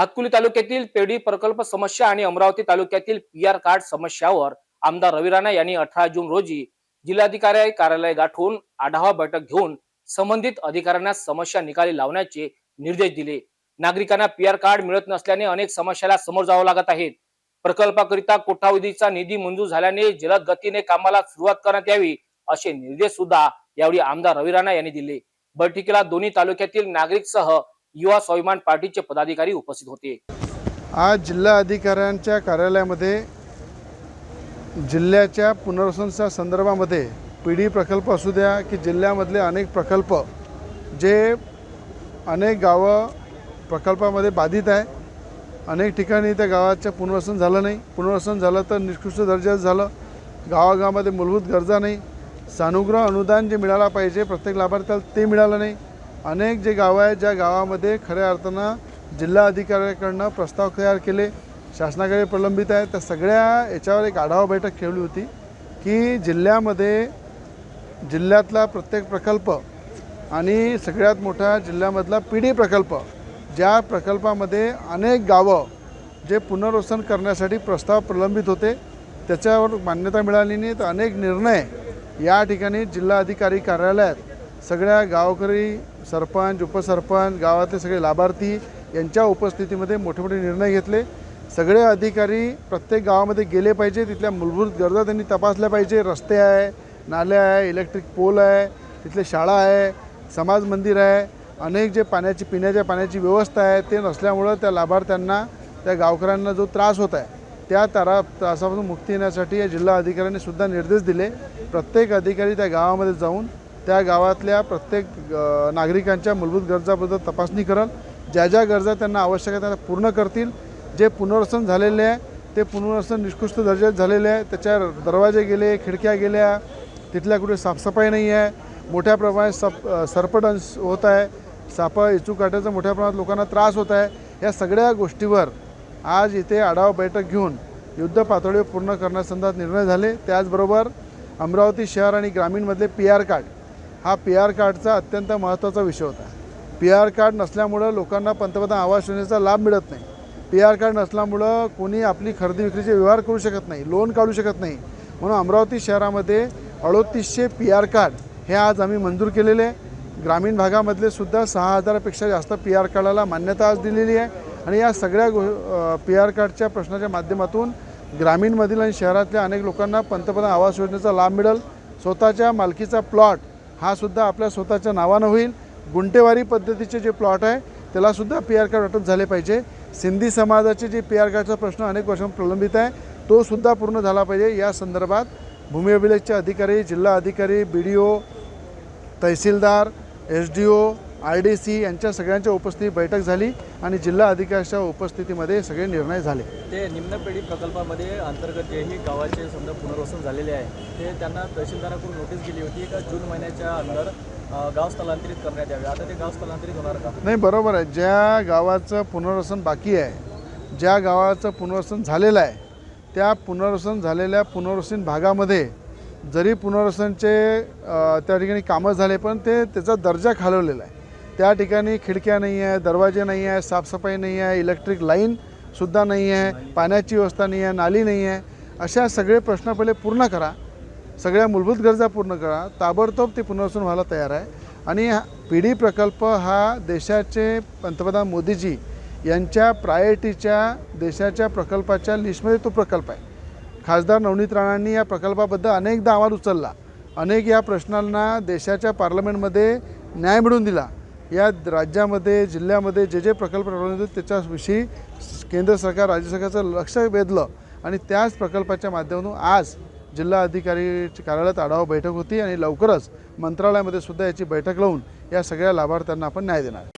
भातकुली तालुक्यातील पेढी प्रकल्प समस्या आणि अमरावती तालुक्यातील पी आर कार्ड समस्यावर आमदार रवी राणा यांनी अठरा जून रोजी जिल्हाधिकारी कार्यालय गाठून आढावा बैठक घेऊन संबंधित अधिकाऱ्यांना समस्या निकाली लावण्याचे निर्देश दिले. नागरिकांना पी आर कार्ड मिळत नसल्याने अनेक समस्याला समोर जावं लागत आहेत प्रकल्पाकरिता कोठावधीचा निधी मंजूर झाल्याने जलद गतीने कामाला सुरुवात करण्यात यावी असे निर्देश सुद्धा यावेळी आमदार रवी राणा यांनी दिले. बैठकीला दोन्ही तालुक्यातील नागरिक सह युवा स्वाभिमान पार्टीचे पदाधिकारी उपस्थित होते. आज जिल्हा अधिकाऱ्यांच्या कार्यालयामध्ये जिल्ह्याच्या पुनर्वसनच्या संदर्भामध्ये पी डी प्रकल्प असू द्या की जिल्ह्यामधले अनेक प्रकल्प जे अनेक गावं प्रकल्पामध्ये बाधित आहे अनेक ठिकाणी त्या गावाचं पुनर्वसन झालं नाही. पुनर्वसन झालं तर निकृष्ट दर्जाचं झालं गावागावामध्ये मूलभूत गरजा नाही. सानुग्रह अनुदान जे मिळाला पाहिजे प्रत्येक लाभार्थ्याला ते मिळालं नाही. अनेक जे गावं आहेत ज्या गावामध्ये खऱ्या अर्थानं जिल्हा अधिकाऱ्याकडनं प्रस्ताव तयार केले शासनाकडे प्रलंबित आहे त्या सगळ्या याच्यावर एक आढावा बैठक ठेवली होती की जिल्ह्यामध्ये जिल्ह्यातला प्रत्येक प्रकल्प आणि सगळ्यात मोठा जिल्ह्यामधला पिढी प्रकल्प ज्या प्रकल्पामध्ये अनेक गावं जे पुनर्वसन करण्यासाठी प्रस्ताव प्रलंबित होते त्याच्यावर मान्यता मिळाली नाही तर अनेक निर्णय या ठिकाणी जिल्हा अधिकारी कार्यालयात सगळ्या गावकरी सरपंच उपसरपंच गावातले सगळे लाभार्थी यांच्या उपस्थितीमध्ये मोठे मोठे निर्णय घेतले. सगळे अधिकारी प्रत्येक गावामध्ये गेले पाहिजे तिथल्या मूलभूत गरजा त्यांनी तपासल्या पाहिजे. रस्ते आहे नाल्या आहे इलेक्ट्रिक पोल आहे तिथले शाळा आहे समाज मंदिर आहे. अनेक जे पाण्याची पिण्याच्या पाण्याची व्यवस्था आहे ते नसल्यामुळं त्या लाभार्थ्यांना त्या गावकऱ्यांना जो त्रास होत आहे त्या तारा त्रासापासून मुक्ती येण्यासाठी या जिल्हा अधिकाऱ्यांनी सुद्धा निर्देश दिले. प्रत्येक अधिकारी त्या गावामध्ये जाऊन त्या गावातल्या प्रत्येक नागरिकांच्या मूलभूत गरजाबद्दल तपासणी करल. ज्या ज्या गरजा त्यांना आवश्यक आहे त्या पूर्ण करतील. जे पुनर्वसन झालेले आहे ते पुनर्वसन निष्कृष्ट दर्जात झालेले आहे. त्याच्या दरवाजे गेले खिडक्या गेल्या तिथल्या कुठे साफसफाई नाही आहे. मोठ्या प्रमाणात सप सरपटन्स होत आहे. सापा इचू काट्याचा मोठ्या प्रमाणात लोकांना त्रास होत आहे. या सगळ्या गोष्टीवर आज इथे आढावा बैठक घेऊन युद्ध पातळीवर पूर्ण करण्यासंदर्भात निर्णय झाले. त्याचबरोबर अमरावती शहर आणि ग्रामीणमधले पी आर कार्ड. हा पी आर कार्डचा अत्यंत महत्त्वाचा विषय होता. पी आर कार्ड नसल्यामुळं लोकांना पंतप्रधान आवास योजनेचा लाभ मिळत नाही. पी आर कार्ड नसल्यामुळं कोणी आपली खरेदी विक्रीचे व्यवहार करू शकत नाही लोन काढू शकत नाही. म्हणून अमरावती शहरामध्ये अडोतीसशे पी आर कार्ड हे आज आम्ही मंजूर केलेले आहे. ग्रामीण भागामधले सुद्धा सहा हजारापेक्षा जास्त पी आर कार्डाला मान्यता आज दिलेली आहे. आणि या सगळ्या गो पी आर कार्डच्या प्रश्नाच्या माध्यमातून ग्रामीणमधील आणि शहरातल्या अनेक लोकांना पंतप्रधान आवास योजनेचा लाभ मिळेल. स्वतःच्या मालकीचा प्लॉट हा सुद्धा आपल्या स्वतःच्या नावानं होईल. गुंटेवारी पद्धतीचे जे प्लॉट आहे त्यालासुद्धा पी आर कार्ड वाटप झाले पाहिजे. सिंधी समाजाचे जे पी आर कार्डचा प्रश्न अनेक वर्षांपासून प्रलंबित आहे तो सुद्धा पूर्ण झाला पाहिजे. या संदर्भात भूमी अभिलेखचे अधिकारी जिल्हा अधिकारी B D O tahsildar S D O I D C यांच्या सगळ्यांच्या उपस्थितीत बैठक झाली आणि जिल्हा अधिकाऱ्याच्या उपस्थितीमध्ये सगळे निर्णय झाले. ते निम्नपेढी प्रकल्पामध्ये अंतर्गत जेही गावाचे समजा पुनर्वसन झालेले आहे ते त्यांना तहसीलदाराकडून नोटीस गेली होती का जून महिन्याच्या अंदर गाव स्थलांतरित करण्यात यावे? आता ते गाव स्थलांतरित होणार का? नाही बरोबर आहे. ज्या गावाचं पुनर्वसन बाकी आहे ज्या गावाचं पुनर्वसन झालेलं आहे त्या पुनर्वसन झालेल्या पुनर्वसन भागामध्ये जरी पुनर्वसनचे त्या ठिकाणी कामं झाले पण ते त्याचा दर्जा खालवलेला आहे. त्या ठिकाणी खिडक्या नाही आहे दरवाजे नाही आहे साफसफाई नाही आहे इलेक्ट्रिक लाईनसुद्धा नाही आहे पाण्याची व्यवस्था नाही आहे नाली नाही आहे. अशा सगळे प्रश्न पहिले पूर्ण करा. सगळ्या मूलभूत गरजा पूर्ण करा. ताबडतोब ते पुनर्वसन व्हायला तयार आहे. आणि पी पिढी प्रकल्प हा देशाचे पंतप्रधान मोदीजी यांच्या प्रायोरिटीच्या देशाच्या प्रकल्पाच्या लिस्टमध्ये तो प्रकल्प आहे. खासदार नवनीत राणांनी या प्रकल्पाबद्दल अनेकदा आवाज उचलला. अनेक या प्रश्नांना देशाच्या पार्लमेंटमध्ये न्याय मिळवून दिला. या राज्यामध्ये जिल्ह्यामध्ये जे जे प्रकल्प राबवले होते त्याच्याविषयी केंद्र सरकार राज्य सरकारचं लक्ष वेधलं आणि त्याच प्रकल्पाच्या माध्यमातून आज जिल्हा अधिकारी कार्यालयात आढावा बैठक होती आणि लवकरच मंत्रालयामध्ये सुद्धा याची बैठक लावून या सगळ्या लाभार्थ्यांना आपण न्याय देणार.